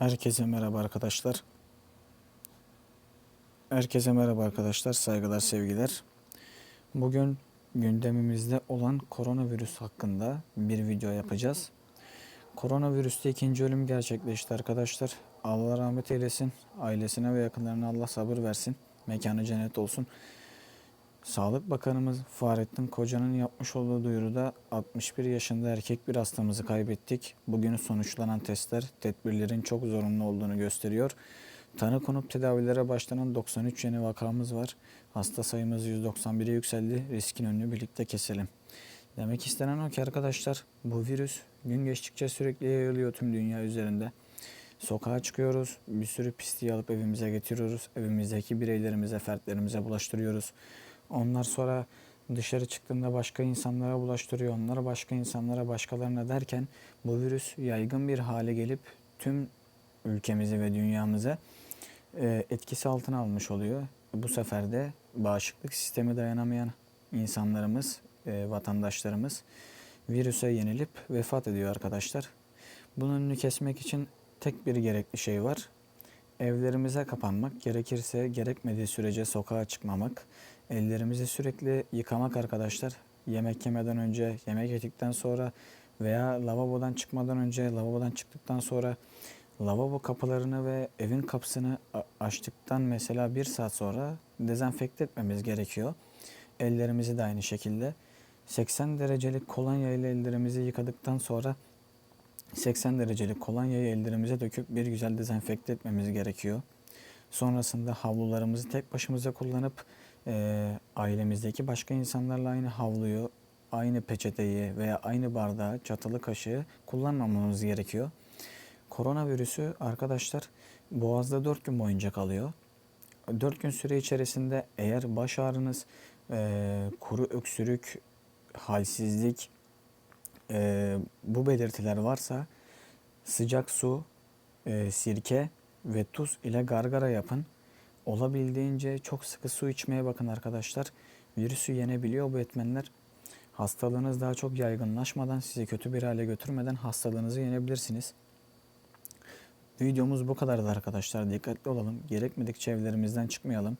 Herkese merhaba arkadaşlar. Herkese merhaba arkadaşlar. Saygılar, sevgiler. Bugün gündemimizde olan koronavirüs hakkında bir video yapacağız. Koronavirüste ikinci ölüm gerçekleşti arkadaşlar. Allah rahmet eylesin. Ailesine ve yakınlarına Allah sabır versin. Mekanı cennet olsun. Sağlık Bakanımız Fahrettin Koca'nın yapmış olduğu duyuruda 61 yaşında erkek bir hastamızı kaybettik. Bugün sonuçlanan testler tedbirlerin çok zorunlu olduğunu gösteriyor. Tanı konup tedavilere başlanan 93 yeni vakamız var. Hasta sayımız 191'e yükseldi. Riskin önünü birlikte keselim. Demek istenen o ki arkadaşlar bu virüs gün geçtikçe sürekli yayılıyor tüm dünya üzerinde. Sokağa çıkıyoruz, bir sürü pisliği alıp evimize getiriyoruz. Evimizdeki bireylerimize, fertlerimize bulaştırıyoruz. Onlar sonra dışarı çıktığında başka insanlara bulaştırıyor. Onlar başka insanlara, başkalarına derken bu virüs yaygın bir hale gelip tüm ülkemizi ve dünyamıza e, etkisi altına almış oluyor. Bu sefer de bağışıklık sistemi dayanamayan insanlarımız, e, vatandaşlarımız virüse yenilip vefat ediyor arkadaşlar. Bunun önünü kesmek için tek bir gerekli şey var. Evlerimize kapanmak, gerekirse gerekmediği sürece sokağa çıkmamak, ellerimizi sürekli yıkamak arkadaşlar. Yemek yemeden önce, yemek yedikten sonra veya lavabodan çıkmadan önce, lavabodan çıktıktan sonra lavabo kapılarını ve evin kapısını açtıktan mesela bir saat sonra dezenfekte etmemiz gerekiyor. Ellerimizi de aynı şekilde. 80 derecelik kolonya ile ellerimizi yıkadıktan sonra 80 derecelik kolonyayı ellerimize döküp bir güzel dezenfekte etmemiz gerekiyor. Sonrasında havlularımızı tek başımıza kullanıp eee, ailemizdeki başka insanlarla aynı havluyu, aynı peçeteyi veya aynı bardağı, çatalı kaşığı kullanmamamız gerekiyor. Koronavirüsü arkadaşlar boğazda 4 gün boyunca kalıyor. 4 gün süre içerisinde eğer baş ağrınız, eee, kuru öksürük, halsizlik, eee, bu belirtiler varsa sıcak su, eee, sirke ve tuz ile gargara yapın. Olabildiğince çok sıkı su içmeye bakın arkadaşlar. Virüsü yenebiliyor bu etmenler. Hastalığınız daha çok yaygınlaşmadan, sizi kötü bir hale götürmeden hastalığınızı yenebilirsiniz. Videomuz bu kadardı arkadaşlar. Dikkatli olalım. Gerekmedikçe evlerimizden çıkmayalım.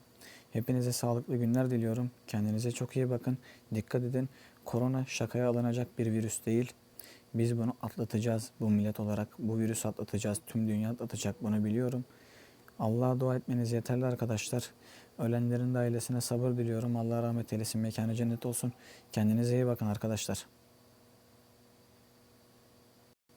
Hepinize sağlıklı günler diliyorum. Kendinize çok iyi bakın. Dikkat edin. Korona şakaya alınacak bir virüs değil. Biz bunu atlatacağız bu millet olarak. Bu virüsü atlatacağız. Tüm dünya atlatacak bunu biliyorum. Allah'a dua etmeniz yeterli arkadaşlar. Ölenlerin de ailesine sabır diliyorum. Allah rahmet eylesin. Mekanı cennet olsun. Kendinize iyi bakın arkadaşlar.